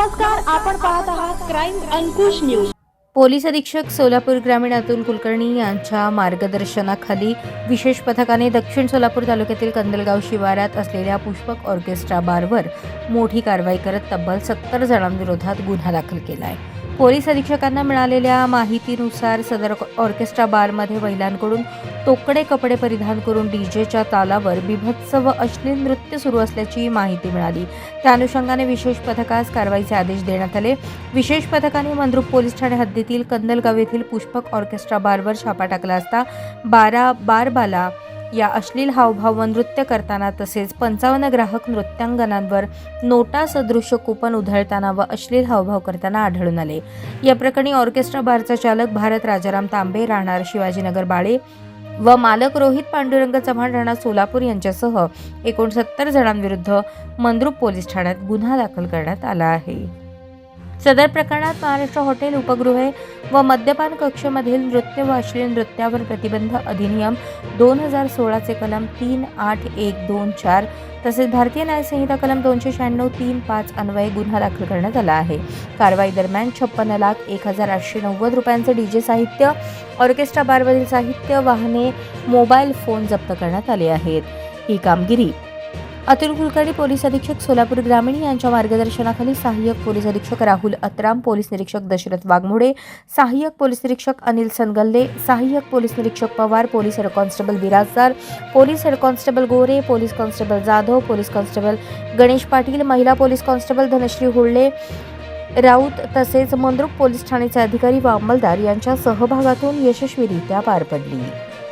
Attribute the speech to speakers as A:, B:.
A: नमस्कार आपण पाहत आहात क्राईम अंकुश न्यूज.
B: पोलीस अधीक्षक सोलापूर ग्रामीण अतुल कुलकर्णी यांच्या मार्गदर्शनाखाली विशेष पथकाने दक्षिण सोलापूर तालुक्यातील कंदलगाव शिवारात असलेल्या पुष्पक ऑर्केस्ट्रा बारवर मोठी कारवाई करत तब्बल सत्तर जणांविरोधात गुन्हा दाखल केला आहे पोलीस अधीक्षकांना मिळालेल्या माहितीनुसार सदर ऑर्केस्ट्रा बारमध्ये महिलांकडून तोकडे कपडे परिधान करून डीजेच्या तालावर बिभत्स व अश्लील नृत्य सुरू असल्याची माहिती मिळाली. त्या अनुषंगाने विशेष पथकास कारवाईचे आदेश देण्यात आले. विशेष पथकाने मंद्रुप पोलीस ठाणे हद्दीतील कंदलगाव येथील पुष्पक ऑर्केस्ट्रा बारवर छापा टाकला असता बारा बारबाला या अश्लील हावभाव व नृत्य करताना तसेच पंचावन्न ग्राहक नृत्यांगनांवर नोटा सदृश्य कुपन उधळताना व अश्लील हावभाव करताना आढळून आले. या प्रकरणी ऑर्केस्ट्रा बारचा चालक भारत राजाराम तांबे राहणार शिवाजीनगर बाळे व मालक रोहित पांडुरंग चव्हाण राणा सोलापूर यांच्यासह एकोणसत्तर जणांविरुद्ध मंद्रुप पोलीस ठाण्यात गुन्हा दाखल करण्यात आला आहे. सदर प्रकरणात महाराष्ट्र हॉटेल उपगृहे व मद्यपान कक्षमधील नृत्य व अश्लील नृत्यावर प्रतिबंध अधिनियम दोन हजार सोळाचे कलम तीन आठ एक दोन चार तसेच भारतीय न्यायसंहिता कलम दोनशे शहाण्णव तीन पाच अन्वये गुन्हा दाखल करण्यात आला आहे. कारवाई दरम्यान छप्पन्न लाख एक हजार आठशे नव्वद रुपयांचे डीजे साहित्य ऑर्केस्ट्रा बारमधील साहित्य वाहने मोबाईल फोन जप्त करण्यात आले आहेत. ही कामगिरी अतुल कुलकर्णी पोलीस अधीक्षक सोलापूर ग्रामीण यांच्या मार्गदर्शनाखाली सहाय्यक पोलीस अधीक्षक राहुल अत्राम पोलीस निरीक्षक दशरथ वाघमोडे सहाय्यक पोलीस निरीक्षक अनिल सनगल्ले सहाय्यक पोलीस निरीक्षक Pawar police head constable Birajdar police head constable Gore police constable Jadhav police constable Ganesh Patil महिला पोलीस कॉन्स्टेबल धनश्री हुळ्ळे राऊत तसेच मंद्रुक पोलीस ठाण्याचे अधिकारी व अंमलदार यांच्या सहभागातून यशस्वीरित्या पार पडली.